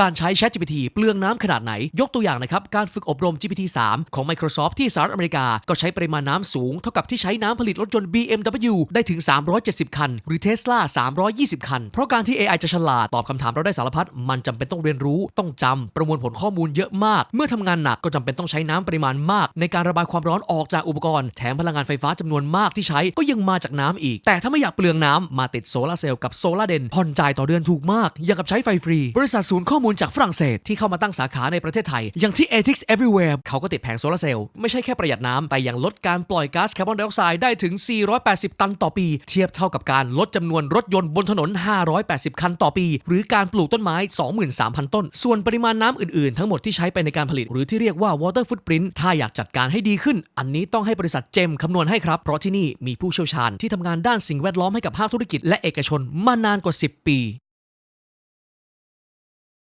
การใช้ ChatGPT เปลืองน้ำขนาดไหน ยกตัวอย่างนะครับ การฝึกอบรม GPT 3 ของ Microsoft ที่สหรัฐอเมริกา ก็ใช้ปริมาณน้ำสูง เท่ากับที่ใช้น้ำผลิตรถยนต์ BMW ได้ถึง 370 คัน หรือ Tesla 320 คัน เพราะการที่ AI จะฉลาด ตอบคำถามเราได้สารพัด มันจำเป็นต้องเรียนรู้ ต้องจำ ประมวลผลข้อมูลเยอะมาก เมื่อทำงานหนักก็จำเป็นต้องใช้น้ำปริมาณมาก ในการระบายความร้อนออกจากอุปกรณ์ แถมพลังงานไฟฟ้าจำนวนมากที่ใช้ ก็ยังมาจากน้ำอีก แต่ถ้าไม่อยากเปลืองน้ำมาติดโซลาร์เซลล์กับโซลาร์เดนผ่อนจ่ายต่อเดือนถูกมากอย่างกับใช้ไฟฟรีบริษัทศูนย์ข้อมูลจากฝรั่งเศสที่เข้ามาตั้งสาขาในประเทศไทย อย่างที่ Ethics Everywhere เขาก็ติดแผงโซลาร์เซลล์ไม่ใช่แค่ประหยัดน้ำแต่ยังลดการปล่อยก๊าซคาร์บอนไดออกไซด์ได้ถึง 480 ตันต่อปี เทียบเท่ากับการลดจำนวนรถยนต์บนถนน 580 คันต่อปี หรือการปลูกต้นไม้ 23,000 ต้น ส่วนปริมาณน้ำอื่นๆ ทั้งหมดที่ใช้ไปในการผลิต หรือที่เรียกว่า water footprint ถ้าอยากจัดการให้ดีขึ้น อันนี้ต้องให้บริษัทเจมคำนวณให้ครับเพราะที่นี่มีผู้เชี่ยวชาญที่ทำงานด้านสิ่งแวดล้อมให้กับภาคธุรกิจและเอกชนมานานกว่า 10 ปี